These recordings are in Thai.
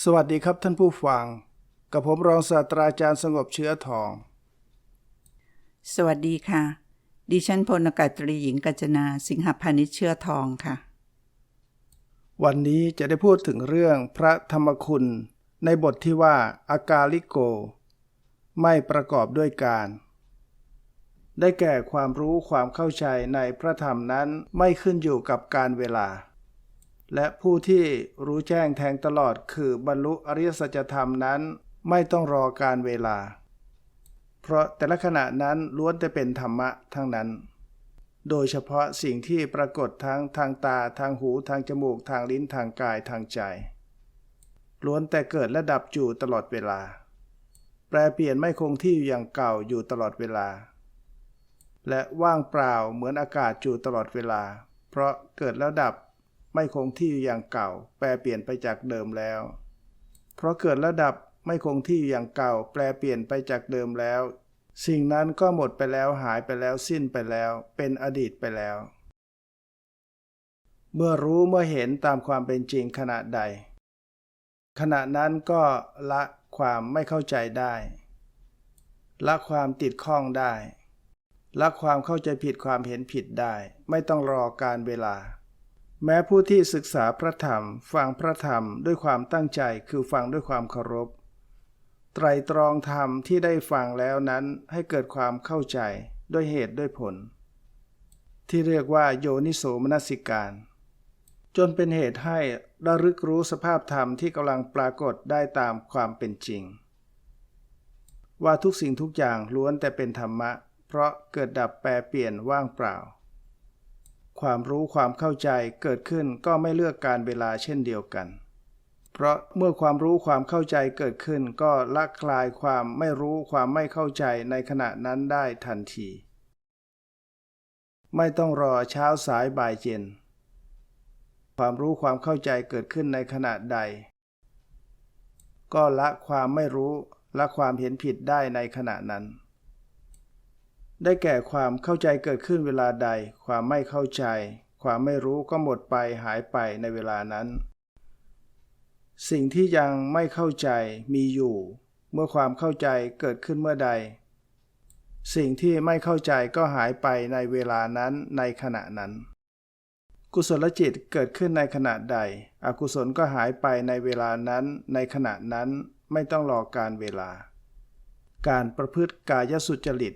สวัสดีครับท่านผู้ฟัง กับผมรองศาสตราจารย์สงบเชื้อทอง สวัสดีค่ะ ดิฉันพลอากาศตรีหญิงกัญจนาสิงหพานิชเชื่อทองค่ะ วันนี้จะได้พูดถึงเรื่องพระธรรมคุณ ในบทที่ว่าอากาลิโก ไม่ประกอบด้วยการ ได้แก่ความรู้ความเข้าใจในพระธรรมนั้นไม่ขึ้นอยู่กับการเวลา และผู้ที่รู้แจ้งแทงตลอดคือบรรลุอริยสัจธรรมนั้น ไม่ต้องรอการเวลา เพราะแต่ละขณะนั้นล้วนแต่เป็นธรรมะทั้งนั้น โดยเฉพาะสิ่งที่ปรากฏทั้งทางตาทางหูทางจมูกทางลิ้นทางกายทางใจ ล้วนแต่เกิดและดับอยู่ตลอดเวลา แปรเปลี่ยนไม่คงที่อย่างเก่าอยู่ตลอดเวลา และว่างเปล่าเหมือนอากาศอยู่ตลอดเวลา เพราะเกิดแล้วดับ ไม่คงที่อย่างเก่า แปรเปลี่ยนไปจากเดิมแล้ว เพราะเกิดแล้วดับไม่คงที่อย่างเก่า แปลเปลี่ยนไปจากเดิมแล้ว สิ่งนั้นก็หมดไปแล้วหายไปแล้วสิ้นไปแล้ว เป็นอดีตไปแล้ว เมื่อรู้เมื่อเห็นตามความเป็นจริงขณะใด ขณะนั้นก็ละความไม่เข้าใจได้ ละความติดข้องได้ ละความเข้าใจผิดความเห็นผิดได้ ไม่ต้องรอการเวลา แม้ผู้ที่ศึกษาพระธรรม ฟังพระธรรมด้วยความตั้งใจคือฟังด้วยความเคารพ ไตรตรองธรรมที่ได้ฟังแล้วนั้นให้เกิดความเข้าใจด้วยเหตุด้วยผล ที่เรียกว่าโยนิโสมนสิการ จนเป็นเหตุให้ระลึกรู้สภาพธรรมที่กำลังปรากฏได้ตามความเป็นจริง ว่าทุกสิ่งทุกอย่างล้วนแต่เป็นธรรมะ เพราะเกิดดับแปรเปลี่ยนว่างเปล่า ความรู้ความเข้าใจเกิดขึ้นก็ไม่เลือกการเวลาเช่นเดียวกัน เพราะเมื่อความรู้ความเข้าใจเกิดขึ้นก็ละคลายความไม่รู้ความไม่เข้าใจในขณะนั้นได้ทันที ไม่ต้องรอเช้าสายบ่ายเย็น ความรู้ความเข้าใจเกิดขึ้นในขณะใด ก็ละความไม่รู้ละความเห็นผิดได้ในขณะนั้น ได้แก่ความเข้าใจเกิดขึ้นเวลาใด ความไม่เข้าใจ ความไม่รู้ก็หมดไปหายไปในเวลานั้น สิ่งที่ยังไม่เข้าใจมีอยู่ เมื่อความเข้าใจเกิดขึ้นเมื่อใด สิ่งที่ไม่เข้าใจก็หายไปในเวลานั้นในขณะนั้น กุศลจิตเกิดขึ้นในขณะใด อกุศลก็หายไปในเวลานั้นในขณะนั้นไม่ต้องรอการเวลา การประพฤติกายสุจริต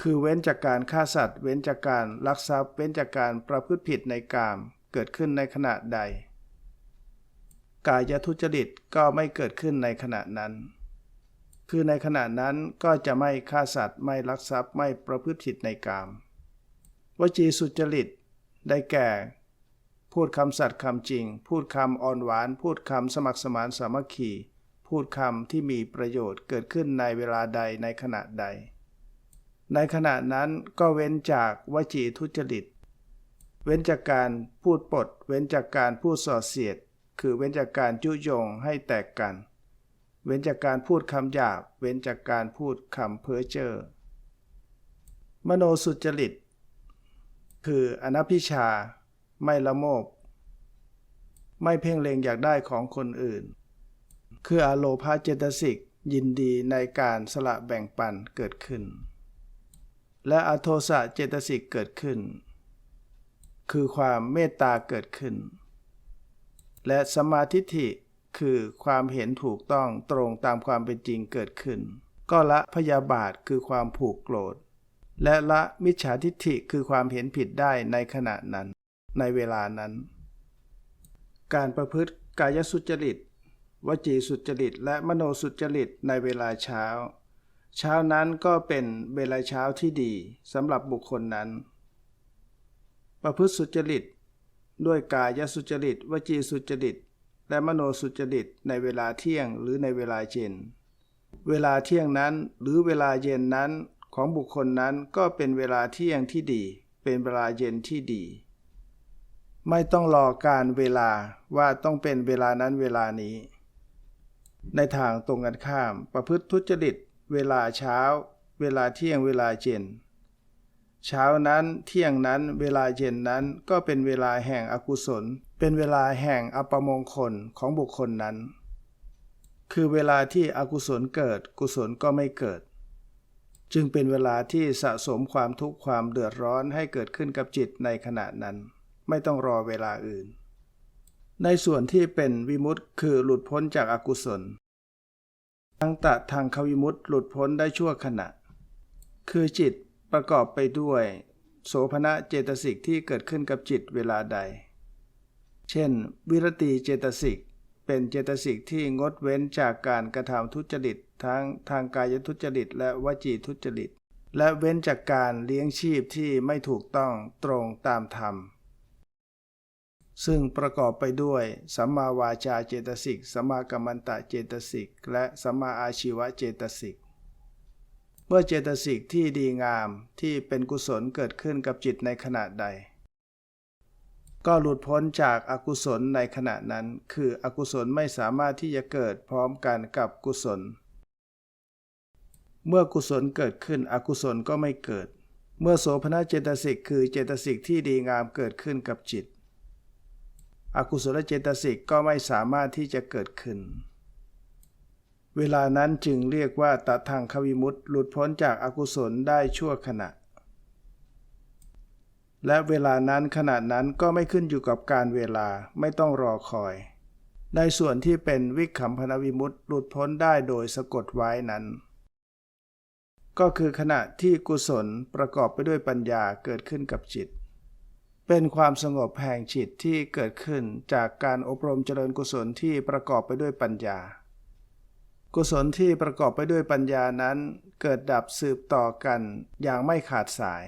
คือเว้นจากการฆ่าสัตว์ เว้นจากการลักทรัพย์ เว้นจากการประพฤติผิดในกาม เกิดขึ้นในขณะใด กายทุจริตก็ไม่เกิดขึ้นในขณะนั้น คือในขณะนั้นก็จะไม่ฆ่าสัตว์ ไม่ลักทรัพย์ ไม่ประพฤติผิดในกาม วจีสุจริต ได้แก่ พูดคำสัตย์คำจริง พูดคำอ่อนหวาน พูดคำสมัครสมานสามัคคี พูดคำที่มีประโยชน์เกิดขึ้นในเวลาใดในขณะใด ในขณะนั้นก็เว้นจากวจีทุจริต เว้นจากการพูดปด เว้นจากการพูดส่อเสียด คือเว้นจากการยุยงให้แตกกัน เว้นจากการพูดคำหยาบ เว้นจากการพูดคำเพ้อเจ้อ มโนสุจริต คืออนัพิชา ไม่ละโมบ ไม่เพ่งเล็งอยากได้ของคนอื่น คืออโลภาเจตสิกยินดีในการสละแบ่งปันเกิดขึ้น และอโทสะเจตสิกเกิดขึ้น คือความเมตตาเกิดขึ้น และสมาธิฐิคือความเห็นถูกต้องตรงตามความเป็นจริงเกิดขึ้น ก็ละพยาบาทคือความผูกโกรธ และละมิจฉาทิฏฐิคือความเห็นผิดได้ในขณะนั้น ในเวลานั้น การประพฤติกายสุจริต วจีสุจริต และมโนสุจริตในเวลาเช้า เช้านั้นก็เป็นเวลาเช้าที่ดีสำหรับบุคคลนั้น ประพฤติสุจริต ด้วยกายสุจริต วจีสุจริต และมโนสุจริตในเวลาเที่ยงหรือในเวลาเย็น เวลาเที่ยงนั้นหรือเวลาเย็นนั้นของบุคคลนั้นก็เป็นเวลาเที่ยงที่ดี เป็นเวลาเย็นที่ดี ไม่ต้องรอการเวลาว่าต้องเป็นเวลานั้นเวลานี้ ในทางตรงกันข้ามประพฤติทุจริต เวลาเช้า เวลาเที่ยงเวลาเย็น เช้านั้นเที่ยงนั้นเวลาเย็นนั้นก็เป็นเวลาแห่งอกุศลเเป็นเวลาแห่งอัปมงคลของบุคคลนั้น คือเวลาที่อกุศลเกิดกุศลก็ไม่เกิด จึงเป็นเวลาที่สะสมความทุกข์ความเดือดร้อนให้เกิดขึ้นกับจิตในขณะนั้น ไม่ต้องรอเวลาอื่นในส่วนที่เป็นวิมุตต์คือหลุดพ้นจากอากุศล ทางตะทางควิมุตต์หลุดพ้นได้ชั่วขณะ คือจิตประกอบไปด้วย โสภณะเจตสิกที่เกิดขึ้นกับจิตเวลาใด เช่น วิรติเจตสิกเป็นเจตสิกที่งดเว้นจากการกระทำทุจริตทั้งทางกายทุจริต และวจีทุจริต และเว้นจากการเลี้ยงชีพที่ไม่ถูกต้องตรงตามธรรม ซึ่งประกอบไปด้วยสัมมาวาจาเจตสิก สัมมากัมมันตะเจตสิก และสัมมาอาชีวะเจตสิก เมื่อเจตสิกที่ดีงามที่เป็นกุศลเกิดขึ้นกับจิตในขณะใด ก็หลุดพ้นจากอากุศลในขณะนั้น คืออกุศลไม่สามารถที่จะเกิดพร้อมกันกับกุศล เมื่อกุศลเกิดขึ้นอกุศลก็ไม่เกิด เมื่อโสภณเจตสิกคือเจตสิกที่ดีงามเกิดขึ้นกับจิต อกุศลเจตสิกก็ไม่สามารถที่จะเกิดขึ้น เวลานั้นจึงเรียกว่าตัทางควิมุตต์หลุดพ้นจากอากุศลได้ชั่วขณะ และเวลานั้นขณะนั้นก็ไม่ขึ้นอยู่กับการเวลาไม่ต้องรอคอย ในส่วนที่เป็นวิคัมพนวิมุตต์หลุดพ้นได้โดยสะกดไว้นั้น ก็คือขณะที่กุศลประกอบไปด้วยปัญญาเกิดขึ้นกับจิต เป็นความสงบแห่งจิตที่เกิดขึ้นจากการอบรมเจริญกุศลที่ประกอบไปด้วยปัญญา กุศลที่ประกอบไปด้วยปัญญานั้น เกิดดับสืบต่อกันอย่างไม่ขาดสาย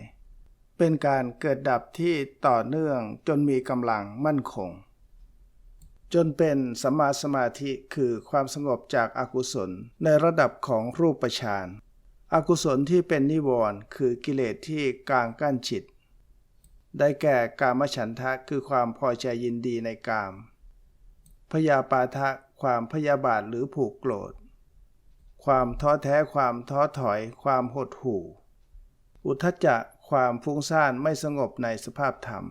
เป็นการเกิดดับที่ต่อเนื่องจนมีกำลังมั่นคง จนเป็นสัมมาสมาธิคือความสงบจากอากุศลในระดับของรูปฌานอากุศลที่เป็นนิวรณ์คือกิเลสที่กลางกั้นจิต ได้แก่กามฉันทะคือความพอใจยินดีในกาม พยาปาทะความพยาบาทหรือผูกโกรธ ความท้อแท้ความท้อถอย ความหดหู่ อุทจจะความฟุ้งซ่านไม่สงบในสภาพธรรม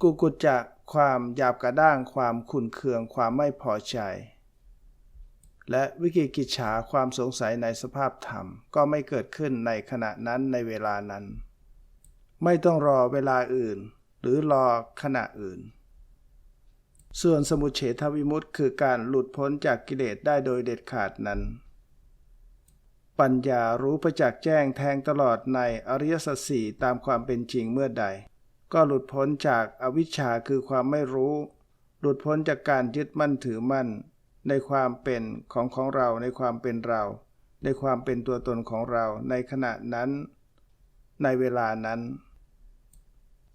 กุกุจจะความหยาบกระด้างความขุนเคืองความไม่พอใจ และวิกิกิจฉาความสงสัยในสภาพธรรมก็ไม่เกิดขึ้นในขณะนั้นในเวลานั้น ไม่ต้องรอเวลาอื่น หรือรอขณะอื่น ส่วนสมุเฉทวิมุตต์คือการหลุดพ้นจากกิเลสได้โดยเด็ดขาดนั้น ปัญญารู้ประจักษ์แจ้งแทงตลอดในอริยสัจสี่ตามความเป็นจริงเมื่อใด ก็หลุดพ้นจากอวิชชาคือความไม่รู้ หลุดพ้นจากการยึดมั่นถือมั่น ในความเป็นของของเราในความเป็นเรา ในความเป็นตัวตนของเราในขณะนั้นในเวลานั้น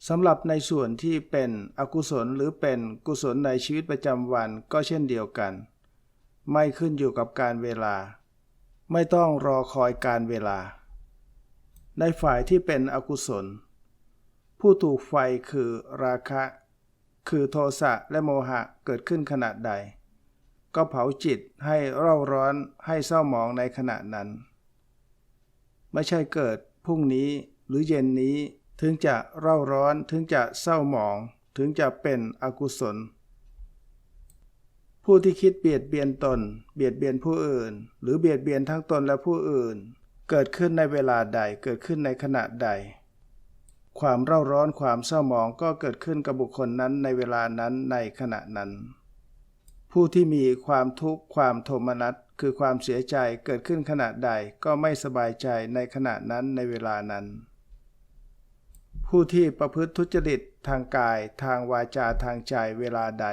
สำหรับในส่วนที่เป็นอกุศลหรือเป็นกุศลในชีวิตประจำวันก็เช่นเดียวกัน ไม่ขึ้นอยู่กับการเวลา ไม่ต้องรอคอยการเวลา ในฝ่ายที่เป็นอกุศล ผู้ถูกไฟคือราคะ คือโทสะและโมหะเกิดขึ้นขณะใด ก็เผาจิตให้เร่าร้อนให้เศร้าหมองในขณะนั้น ไม่ใช่เกิดพรุ่งนี้หรือเย็นนี้ ถึงจะเร่าร้อนถึงจะเศร้าหมอง ถึงจะเป็นอกุศล ผู้ที่คิดเบียดเบียนตน เบียดเบียนผู้อื่น หรือเบียดเบียนทั้งตนและผู้อื่น เกิดขึ้นในเวลาใดเกิดขึ้นในขณะใด ความเร่าร้อนความเศร้าหมองก็เกิดขึ้นกับบุคคลนั้นในเวลานั้นในขณะนั้น ผู้ที่มีความทุกข์ความโทมนัสคือความเสียใจเกิดขึ้นขณะใดก็ไม่สบายใจในขณะนั้นในเวลานั้น ผู้ที่ประพฤติทุจริตทางกายทางวาจาทางใจเวลาใด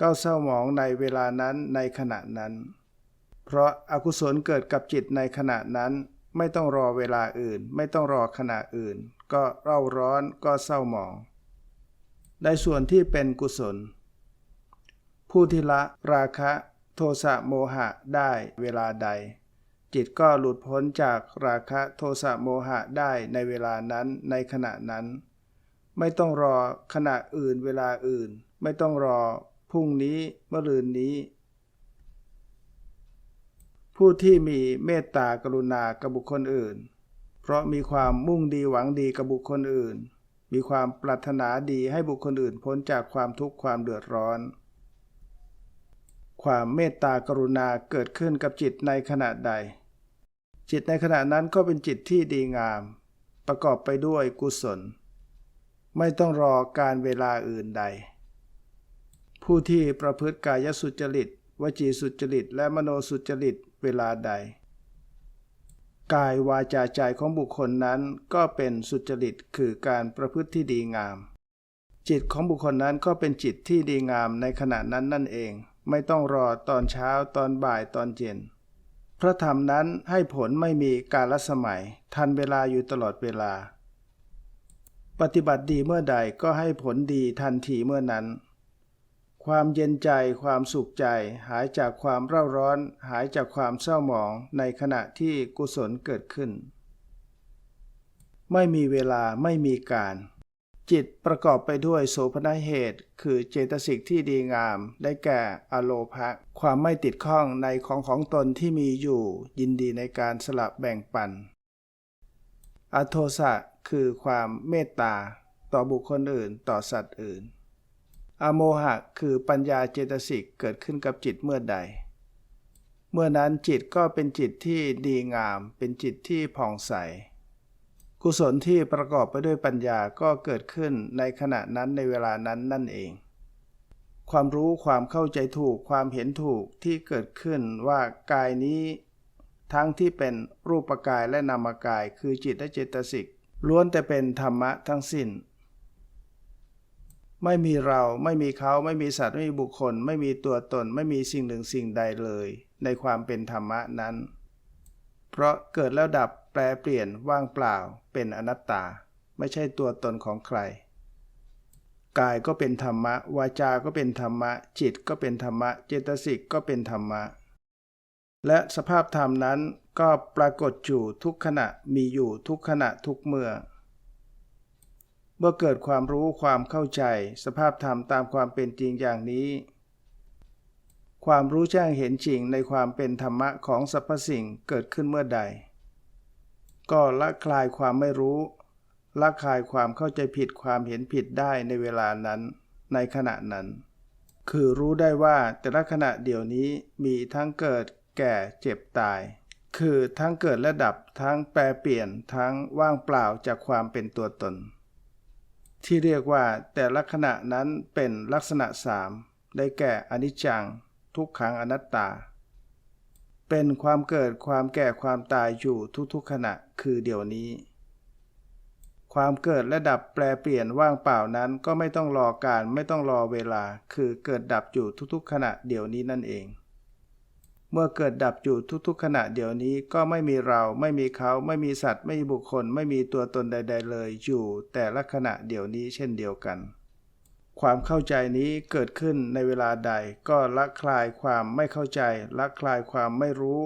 ก็เศร้าหมองในเวลานั้นในขณะนั้น เพราะอากุศลเกิดกับจิตในขณะนั้น ไม่ต้องรอเวลาอื่น ไม่ต้องรอขณะอื่น ก็เร่าร้อนก็เศร้าหมอง ในส่วนที่เป็นกุศล ผู้ที่ละราคะโทสะโมหะได้เวลาใด จิตก็หลุดพ้นจากราคะโทสะโมหะได้ในเวลานั้นในขณะนั้น ไม่ต้องรอขณะอื่นเวลาอื่น ไม่ต้องรอพรุ่งนี้เมื่อรืนนี้ ผู้ที่มีเมตตากรุณากับบุคคลอื่น เพราะมีความมุ่งดีหวังดีกับบุคคลอื่น มีความปรารถนาดีให้บุคคลอื่นพ้นจากความทุกข์ความเดือดร้อนความเมตตากรุณาเกิดขึ้นกับจิตในขณะใด จิตในขณะนั้นก็เป็นจิตที่ดีงาม ประกอบไปด้วยกุศล ไม่ต้องรอการเวลาอื่นใด ผู้ที่ประพฤติกายสุจริต วจีสุจริต และมโนสุจริตเวลาใด กายวาจาใจของบุคคลนั้นก็เป็นสุจริตคือการประพฤติที่ดีงาม จิตของบุคคลนั้นก็เป็นจิตที่ดีงามในขณะนั้นนั่นเอง ไม่ต้องรอตอนเช้าตอนบ่ายตอนเย็น พระธรรมนั้นให้ผลไม่มีกาลสมัย ทันเวลาอยู่ตลอดเวลา ปฏิบัติดีเมื่อใดก็ให้ผลดีทันทีเมื่อนั้น ความเย็นใจความสุขใจ หายจากความเร่าร้อน หายจากความเศร้าหมองในขณะที่กุศลเกิดขึ้น ไม่มีเวลาไม่มีการ จิตประกอบไปด้วยโสภณเหตุ คือเจตสิกที่ดีงาม ได้แก่อโลภะความไม่ติดข้องในของของตนที่มีอยู่ ยินดีในการสลับแบ่งปัน อโทสะคือความเมตตา ต่อบุคคลอื่นต่อสัตว์อื่น อโมหะคือปัญญาเจตสิกเกิดขึ้นกับจิตเมื่อใด เมื่อนั้นจิตก็เป็นจิตที่ดีงาม เป็นจิตที่ผ่องใส กุศลที่ประกอบไปด้วยปัญญาก็เกิดขึ้นในขณะนั้นในเวลานั้นนั่นเอง ความรู้ความเข้าใจถูกความเห็นถูกที่เกิดขึ้นว่ากายนี้ ทั้งที่เป็นรูปกายและนามกายคือจิตและเจตสิกล้วนแต่เป็นธรรมะทั้งสิ้น ไม่มีเราไม่มีเขาไม่มีสัตว์ไม่มีบุคคล ไม่มีตัวตนไม่มีสิ่งหนึ่งสิ่งใดเลย ในความเป็นธรรมะนั้น เพราะเกิดแล้วดับ แปลเปลี่ยนว่างเปล่า เป็นอนัตตา ไม่ใช่ตัวตนของใคร กายก็เป็นธรรมะ วาจา ก็เป็นธรรมะ จิตก็เป็นธรรมะ เจตสิกก็เป็นธรรมะ และสภาพธรรมนั้นก็ปรากฏอยู่ทุกขณะมีอยู่ทุกขณะทุกเมื่อ เมื่อเกิดความรู้ความเข้าใจ สภาพธรรมตามความเป็นจริงอย่างนี้ความรู้แจ้งเห็นจริงในความเป็นธรรมะของสรรพสิ่งเกิดขึ้นเมื่อใด ก็ละคลายความไม่รู้ละคลายความเข้าใจผิดความเห็นผิดได้ในเวลานั้น ในขณะนั้น คือรู้ได้ว่าแต่ละขณะเดี๋ยวนี้มีทั้งเกิดแก่เจ็บตาย คือทั้งเกิดและดับทั้งแปรเปลี่ยนทั้งว่างเปล่าจากความเป็นตัวตน ที่เรียกว่าแต่ละขณะนั้นเป็นลักษณะสามได้แก่อนิจจัง ทุกขังอนัตตา เป็นความเกิดความแก่ความตายอยู่ทุกๆขณะคือเดี๋ยวนี้ ความเกิดและดับแปรเปลี่ยนว่างเปล่านั้นก็ไม่ต้องรอการไม่ต้องรอเวลา คือเกิดดับอยู่ทุกๆขณะเดี๋ยวนี้นั่นเอง เมื่อเกิดดับอยู่ทุกๆขณะเดี๋ยวนี้ก็ไม่มีเราไม่มีเขาไม่มีสัตว์ ไม่มีบุคคล ไม่มีตัวตนใด ๆ เลยอยู่ แต่ละขณะเดี๋ยวนี้เช่นเดียวกัน ความเข้าใจนี้เกิดขึ้นในเวลาใดก็ละคลายความไม่เข้าใจละคลายความไม่รู้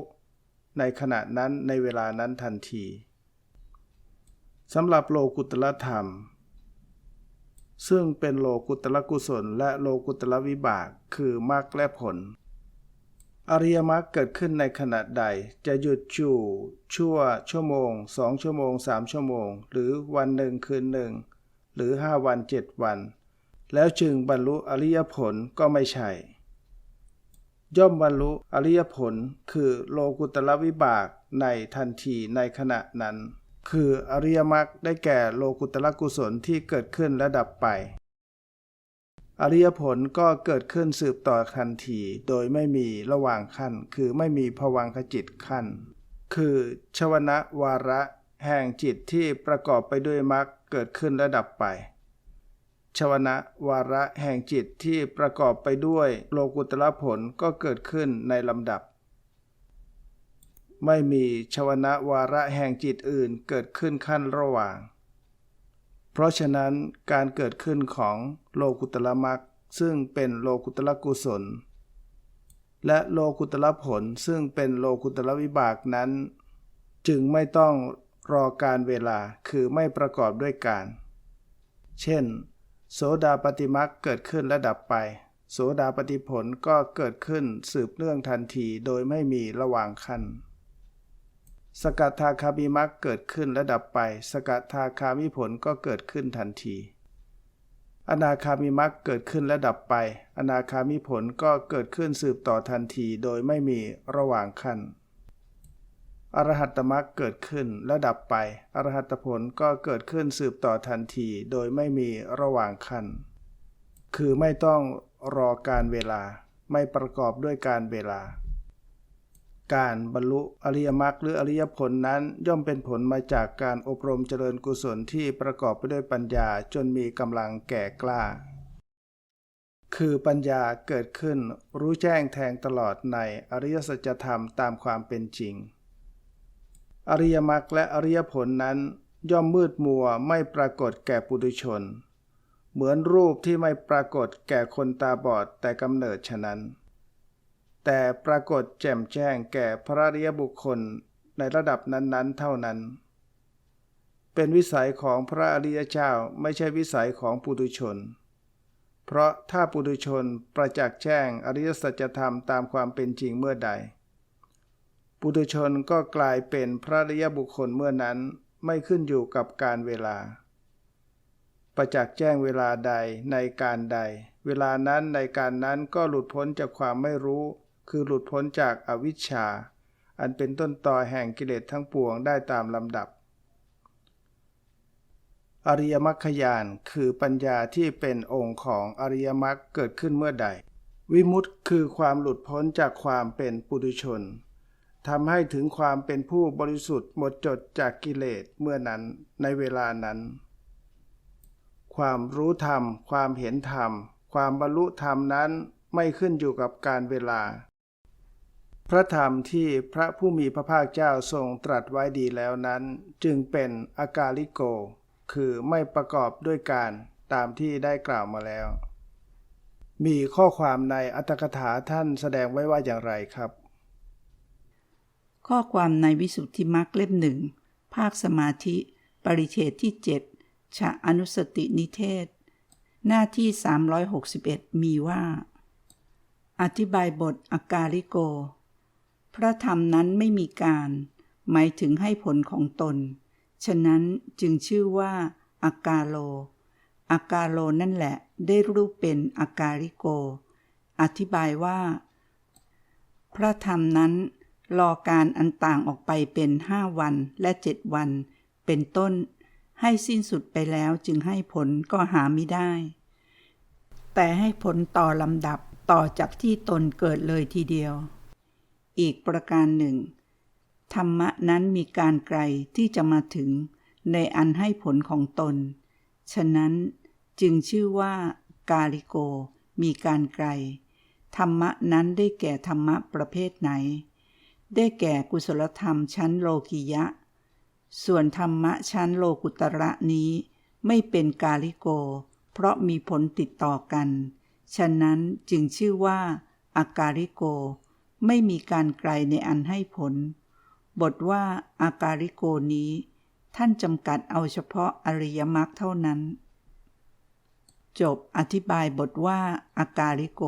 ในขณะนั้นในเวลานั้นทันทีสำหรับโลกุตละธรรม ซึ่งเป็นโลกุตละกุศล และโลกุตละวิบากคือมรรคและผล อริยมรรคเกิดขึ้นในขณะใดจะหยุดจู่ชั่วชั่วโมงสองชั่วโมงสามชั่วโมง หรือวันหนึ่งคืนหนึ่งหรือห้าวันเจ็ดวัน แล้วจึงบรรลุอริยผลก็ไม่ใช่ ย่อมบรรลุอริยผลคือโลกุตละวิบากในทันทีในขณะนั้น คืออริยมรรคได้แก่โลกุตละกุศลที่เกิดขึ้นและดับไป อริยผลก็เกิดขึ้นสืบต่อทันทีโดยไม่มีระหว่างขั้น คือไม่มีภวังคจิตขั้น คือชวนะวาระแห่งจิตที่ประกอบไปด้วยมรรคเกิดขึ้นและดับไป ชวนะวาระแห่งจิตที่ประกอบไปด้วยโลกุตละผลก็เกิดขึ้นในลำดับ ไม่มีชวนะวาระแห่งจิตอื่นเกิดขึ้นขั้นระหว่าง เพราะฉะนั้นการเกิดขึ้นของโลกุตละมรรคซึ่งเป็นโลกุตละกุศล และโลกุตละผลซึ่งเป็นโลกุตละวิบากนั้น จึงไม่ต้องรอการเวลาคือไม่ประกอบด้วยการ เช่น โสดาปฏิมักเกิดขึ้นและดับไป โสดาปฏิผลก็เกิดขึ้นสืบเนื่องทันทีโดยไม่มีระหว่างขั้นสกทาคามิมักเกิดขึ้นและดับไป สกทาคามิผลก็เกิดขึ้นทันที อนาคามิมักเกิดขึ้นและดับไป อนาคามิผลก็เกิดขึ้นสืบต่อทันทีโดยไม่มีระหว่างขั้น อรหัตตมักเกิดขึ้นและดับไป อรหัตผลก็เกิดขึ้นสืบต่อทันที โดยไม่มีระหว่างขั้น คือไม่ต้องรอการเวลา ไม่ประกอบด้วยการเวลา การบรรลุอริยมรรคหรืออริยผลนั้นย่อมเป็นผลมาจากการอบรมเจริญกุศลที่ประกอบไปด้วยปัญญาจนมีกำลังแก่กล้า คือปัญญาเกิดขึ้นรู้แจ้งแทงตลอดในอริยสัจธรรมตามความเป็นจริง อริยมรรคและอริยผลนั้น ย่อมมืดมัวไม่ปรากฏแก่ปุถุชน เหมือนรูปที่ไม่ปรากฏแก่คนตาบอดแต่กำเนิดฉะนั้น แต่ปรากฏแจ่มแจ้งแก่พระอริยบุคคลในระดับนั้นๆ เท่านั้น เป็นวิสัยของพระอริยเจ้าไม่ใช่วิสัยของปุถุชน เพราะถ้าปุถุชนประจักษ์แจ้งอริยสัจธรรมตามความเป็นจริงเมื่อใด ปุถุชนก็กลายเป็นพระริยบุคคลเมื่อนั้นไม่ขึ้นอยู่กับการเวลา ประจักษ์แจ้งเวลาใดในการใด เวลานั้นในการนั้นก็หลุดพ้นจากความไม่รู้ คือหลุดพ้นจากอวิชชา อันเป็นต้นตอแห่งกิเลสทั้งปวงได้ตามลำดับ อริยมรรคญาณคือปัญญาที่เป็นองค์ของอริยมรรคเกิดขึ้นเมื่อใด วิมุตติคือความหลุดพ้นจากความเป็นปุถุชน ทำให้ถึงความเป็นผู้บริสุทธิ์หมดจดจากกิเลสเมื่อนั้นในเวลานั้น ความรู้ธรรม ความเห็นธรรม ความบรรลุธรรมนั้นไม่ขึ้นอยู่กับการเวลา พระธรรมที่พระผู้มีพระภาคเจ้าทรงตรัสไว้ดีแล้วนั้น จึงเป็นอากาลิโก คือไม่ประกอบด้วยการตามที่ได้กล่าวมาแล้ว มีข้อความในอัตถกถาท่านแสดงไว้ว่าอย่างไรครับ ข้อความในวิสุทธิมรรคเล่มหนึ่ง ภาคสมาธิ ปริเฉดที่ 7 ชะอนุสตินิเทศ หน้าที่ 361 มีว่า อธิบายบทอากาลิโก พระธรรมนั้นไม่มีการ หมายถึงให้ผลของตน ฉะนั้นจึงชื่อว่าอากาโล อากาโลนั่นแหละได้รูปเป็นอากาลิโก อธิบายว่า พระธรรมนั้น รอการอันต่างออกไปเป็นห้าวันและเจ็ดวัน เป็นต้น ให้สิ้นสุดไปแล้วจึงให้ผลก็หาไม่ได้ แต่ให้ผลต่อลำดับต่อจากที่ตนเกิดเลยทีเดียว อีกประการหนึ่ง ธรรมะนั้นมีการไกลที่จะมาถึงในอันให้ผลของตน ฉะนั้นจึงชื่อว่ากาลิโกมีการไกล ธรรมะนั้นได้แก่ธรรมะประเภทไหน ได้แก่กุศลธรรมชั้นโลกิยะ ส่วนธรรมะชั้นโลกุตระนี้ไม่เป็นกาลิโก เพราะมีผลติดต่อกัน ฉะนั้นจึงชื่อว่า อากาลิโก ไม่มีการไกลในอันให้ผล บทว่าอากาลิโกนี้ ท่านจำกัดเอาเฉพาะอริยมรรคเท่านั้น จบอธิบายบทว่าอากาลิโก